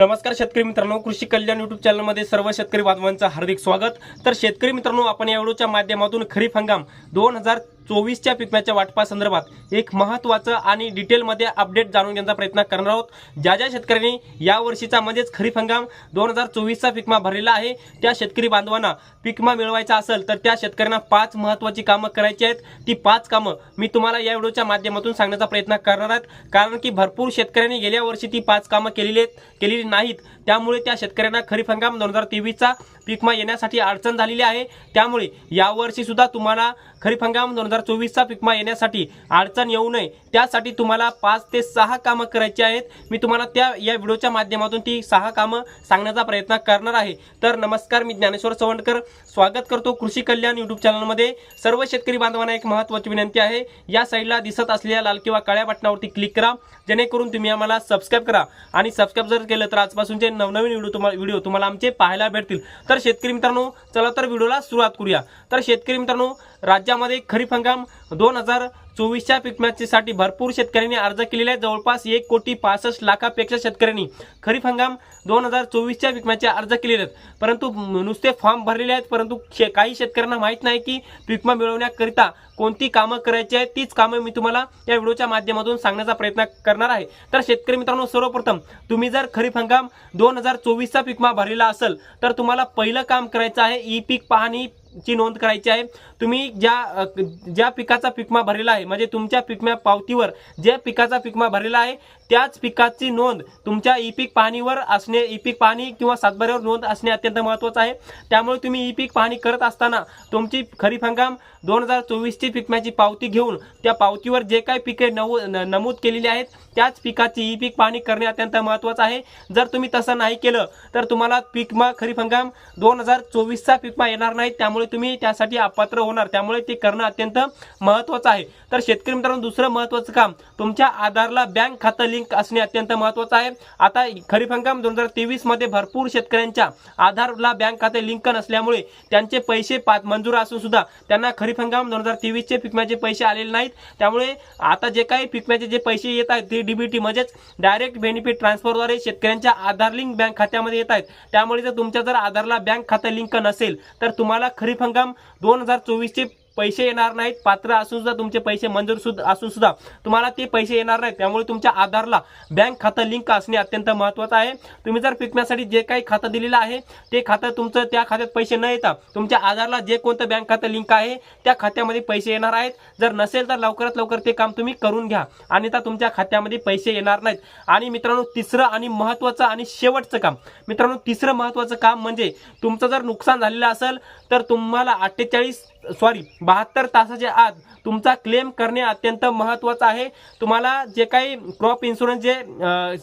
नमस्कार शेतकरी मित्रांनो कृषी कल्याण युट्यूब चॅनलमध्ये सर्व शेतकरी बांधवांचं हार्दिक स्वागत. तर शेतकरी मित्रांनो आपण या व्हिडिओच्या माध्यमातून खरीप हंगाम दोन हजार चोवीसच्या पिकम्याच्या वाटपासंदर्भात एक महत्त्वाचं आणि डिटेलमध्ये अपडेट जाणून घेण्याचा प्रयत्न करणार आहोत. ज्या ज्या शेतकऱ्यांनी या वर्षीचा म्हणजेच खरीप हंगाम दोन हजार चोवीसचा पिकमा भरलेला आहे त्या शेतकरी बांधवांना पिकमा मिळवायचा असेल तर त्या शेतकऱ्यांना पाच महत्त्वाची कामं करायची आहेत. ती पाच कामं मी तुम्हाला या व्हिडिओच्या माध्यमातून सांगण्याचा प्रयत्न करणार आहेत. कारण की भरपूर शेतकऱ्यांनी गेल्या वर्षी ती पाच कामं केलेली आहेत केलेली नाहीत. त्यामुळे त्या शेतकऱ्यांना खरीप हंगाम दोन हजार तेवीसचा पिकमा येण्यासाठी अडचण झालेली आहे. त्यामुळे यावर्षी सुद्धा तुम्हाला खरीप हंगाम दोन हजार चोवीसचा पिकमा येण्यासाठी अडचण येऊ नये. त्यासाठी तुम्हाला पाच ते सहा कामं करायची आहेत. मी तुम्हाला त्या या व्हिडिओच्या माध्यमातून ती सहा कामं सांगण्याचा प्रयत्न करणार आहे. तर नमस्कार मी ज्ञानेश्वर चवंडकर स्वागत करतो कृषी कल्याण यूट्यूब चॅनलमध्ये. सर्व शेतकरी बांधवांना एक महत्त्वाची विनंती आहे. या साईडला दिसत असलेल्या लाल किंवा काळ्या बटनावरती क्लिक करा. जेणेकरून तुम्ही आम्हाला सबस्क्राईब करा. आणि सबस्क्राईब जर केलं तर आजपासूनचे नवनवीन व्हिडिओ तुम्हाला व्हिडिओ तुम्हाला आमचे पाहायला भेटतील. तर शेतकरी मित्रांनो चला तर व्हिडिओला सुरुवात करूया. तर शेतकरी मित्रांनो राज्यामध्ये खरीप हंगाम दोन हजार चोवीसच्या पिकमॅचीसाठी भरपूर शेतकऱ्यांनी अर्ज केलेले आहे जवळपास एक कोटी पासष्ट लाखापेक्षा शेतकऱ्यांनी खरीप हंगाम दोन हजार चोवीसच्या पिकम्याचे अर्ज केलेले आहेत. परंतु नुसते फॉर्म भरलेले आहेत परंतु शे काही शेतकऱ्यांना माहीत नाही की पिकमा मिळवण्याकरिता कोणती कामं करायची आहेत. तीच कामं मी तुम्हाला या व्हिडिओच्या माध्यमातून सांगण्याचा प्रयत्न करणार आहे. तर शेतकरी मित्रांनो सर्वप्रथम तुम्ही जर खरीप हंगाम दोन हजार चोवीसचा पिकमा भरलेला असेल तर तुम्हाला पहिलं काम करायचं आहे ई पीक पाहणी ची नोंद करायची आहे. तुम्ही ज्या ज्या पिकाचा पिकमा भरलेला आहे म्हणजे तुमच्या पिकम्या पावतीवर ज्या पिकाचा पिकमा भरलेला आहे त्याच पिकाची नोंद तुमच्या ई पीक पाहणीवर असणे ई पीक पाहणी किंवा सातबाऱ्यावर नोंद असणे अत्यंत महत्त्वाचं आहे. त्यामुळे तुम्ही ई पीक पाहणी करत असताना तुमची खरीप हंगाम दोन हजार चोवीसची पिकम्याची पावती घेऊन त्या पावतीवर जे काही पिके नऊ नमूद केलेली आहेत त्याच पिकाची ई पीक पाहणी करणे अत्यंत महत्त्वाचं आहे. जर तुम्ही तसं नाही केलं तर तुम्हाला पिकमा खरीप हंगाम दोन हजार चोवीसचा पिकमा येणार नाही. त्यामुळे तुम्ही त्यासाठी अपात्र होणार. त्यामुळे ते करणं अत्यंत महत्त्वाचं आहे. तर शेतकरी मित्रांनो दुसरं महत्त्वाचं काम तुमच्या आधारला बँक खातं लिंक असणे अत्यंत महत्त्वाचं आहे. आता खरीप हंगाम दोन हजार तेवीसमध्ये भरपूर शेतकऱ्यांच्या आधारला बँक खाते लिंक नसल्यामुळे त्यांचे पैसे पाच मंजूर असून सुद्धा त्यांना खरीप हंगाम दोन हजार तेवीसचे पिकम्याचे पैसे आलेले नाहीत. त्यामुळे आता जे काही पिकम्याचे जे पैसे येत आहेत ते डीबीटी म्हणजेच डायरेक्ट बेनिफिट ट्रान्सफरद्वारे शेतकऱ्यांच्या आधार लिंक बँक खात्यामध्ये येत आहेत. त्यामुळे जर तुमच्या जर आधारला बँक खातं लिंक नसेल तर तुम्हाला खरीप हंगाम दोन हजार चोवीसचे पैसे येणार नाहीत. पात्र असून सुद्धा तुमचे पैसे मंजूर सुद्धा असून सुद्धा तुम्हाला ते पैसे येणार नाहीत. त्यामुळे तुमच्या आधारला बँक खातं लिंक असणे अत्यंत महत्त्वाचं आहे. तुम्ही जर पिकण्यासाठी जे काही खातं दिलेलं आहे ते खातं तुमचं त्या खात्यात पैसे न येता तुमच्या आधारला जे कोणतं बँक खातं लिंक आहे त्या खात्यामध्ये पैसे येणार आहेत. जर नसेल तर लवकरात लवकर ते काम तुम्ही करून घ्या. आणि तर तुमच्या खात्यामध्ये पैसे येणार नाहीत. आणि मित्रांनो तिसरं आणि महत्त्वाचं आणि शेवटचं काम. मित्रांनो तिसरं महत्त्वाचं काम म्हणजे तुमचं जर नुकसान झालेलं असेल तर तुम्हाला अठ्ठेचाळीस सॉरी बहात्तर तासाच्या आत तुमचा क्लेम करणे अत्यंत महत्त्वाचं आहे. तुम्हाला जे काही क्रॉप इन्शुरन्स जे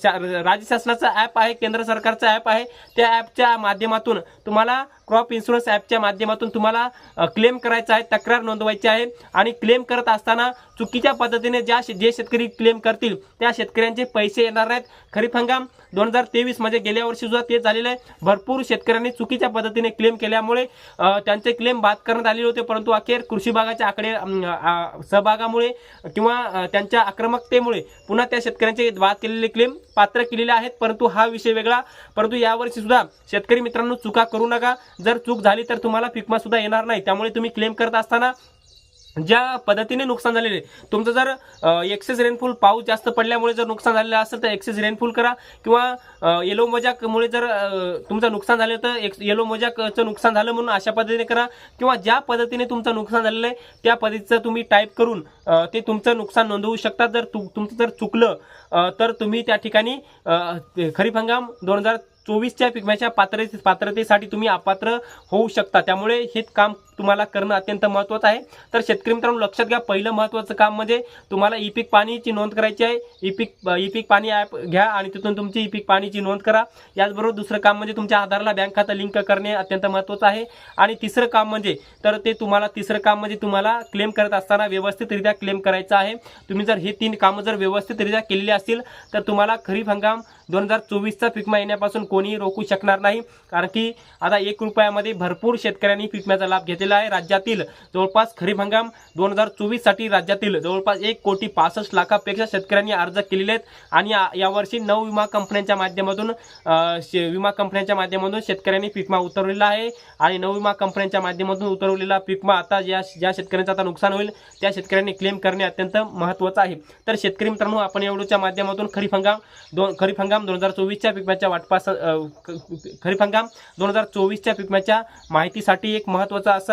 शा- राज्य शासनाचं ॲप आहे केंद्र सरकारचं ॲप आहे त्या ॲपच्या माध्यमातून तुम्हाला क्रॉप इन्शुरन्स ॲपच्या माध्यमातून तुम्हाला क्लेम करायचा आहे तक्रार नोंदवायची आहे आणि क्लेम करत असताना चुकीच्या पद्धतीने ज्या शे- जे शेतकरी क्लेम करतील त्या शेतकऱ्यांचे पैसे येणार नाहीत खरीप हंगाम दोन हजार तेवीस म्हणजे गेल्या वर्षी सुद्धा ते झालेलं आहे. भरपूर शेतकऱ्यांनी चुकीच्या पद्धतीने क्लेम केल्यामुळे त्यांचे क्लेम बाद करण्यात आलेले होते. परंतु अखेर कृषी भागाच्या आकडे सहभागामुळे किंवा त्यांच्या आक्रमकतेमुळे पुन्हा त्या शेतकऱ्यांचे बाद केलेले क्लेम पात्र केलेले आहेत. परंतु हा विषय वेगळा. परंतु यावर्षी सुद्धा शेतकरी मित्रांनो चुका करू नका. जर चूक झाली तर तुम्हाला पिकमा सुद्धा येणार नाही. त्यामुळे तुम्ही क्लेम करत असताना ज्या पद्धतीने नुकसान झालेले तुमचं जर एक्सेस रेनफॉल पाऊस जास्त पडल्यामुळे जर नुकसान झालेलं असेल तर एक्सेस रेनफॉल करा. किंवा येलो मोजॅकमुळे जर तुमचं नुकसान झालं तर एक्स येलो मोजाकचं नुकसान झालं म्हणून अशा पद्धतीने करा. किंवा ज्या पद्धतीने तुमचं नुकसान झालेलं आहे त्या पद्धतीचं तुम्ही टाईप करून ते तुमचं नुकसान नोंदवू शकता. जर तु तुमचं जर चुकलं तर तुम्ही त्या ठिकाणी खरीप हंगाम दोन हजार चोवीसच्या पिकम्याच्या पात्रते पात्रतेसाठी तुम्ही अपात्र होऊ शकता. त्यामुळे हे काम तुम्हाला करणं अत्यंत महत्त्वाचं आहे. तर शेतकरी मित्रांनो लक्षात घ्या पहिलं महत्त्वाचं काम म्हणजे तुम्हाला ई पीक पाणीची नोंद करायची आहे. ई पीक ई पीक पाणी ॲप घ्या आणि तिथून तुमची ई पीक पाणीची नोंद करा. याचबरोबर दुसरं काम म्हणजे तुमच्या आधारला बँक खातं लिंक करणे अत्यंत महत्त्वाचं आहे. आणि तिसरं काम म्हणजे तर ते तुम्हाला तिसरं काम म्हणजे तुम्हाला क्लेम करत असताना व्यवस्थितरित्या क्लेम करायचं आहे. तुम्ही जर हे तीन कामं जर व्यवस्थितरित्या केलेली असतील तर तुम्हाला खरीप हंगाम दोन हजार चोवीसचा पिकमा येण्यापासून कोणीही रोखू शकणार नाही. कारण की आता एक रुपयामध्ये भरपूर शेतकऱ्यांनी पिकम्याचा लाभ घेतला घेतलेला आहे राज्यातील जवळपास खरीप हंगाम दोन हजार चोवीससाठी राज्यातील जवळपास एक कोटी पासष्ट लाखापेक्षा शेतकऱ्यांनी अर्ज केलेले आहेत. आणि यावर्षी नऊ विमा कंपन्यांच्या माध्यमातून शे- विमा कंपन्यांच्या माध्यमातून शेतकऱ्यांनी पिकमा उतरवलेला आहे. आणि नऊ विमा कंपन्यांच्या माध्यमातून उतरवलेला पिकमा आता ज्या ज्या शेतकऱ्यांचं आता नुकसान होईल त्या शेतकऱ्यांनी क्लेम करणे अत्यंत महत्त्वाचं आहे. तर शेतकरी मित्रांनो आपण एवढूच्या माध्यमातून खरीप हंगाम दोन खरीप हंगाम दोन हजार चोवीसच्या पिकम्याच्या वाटपास खरीप हंगाम दोन हजार चोवीसच्या पिकम्याच्या माहितीसाठी एक महत्त्वाचा असं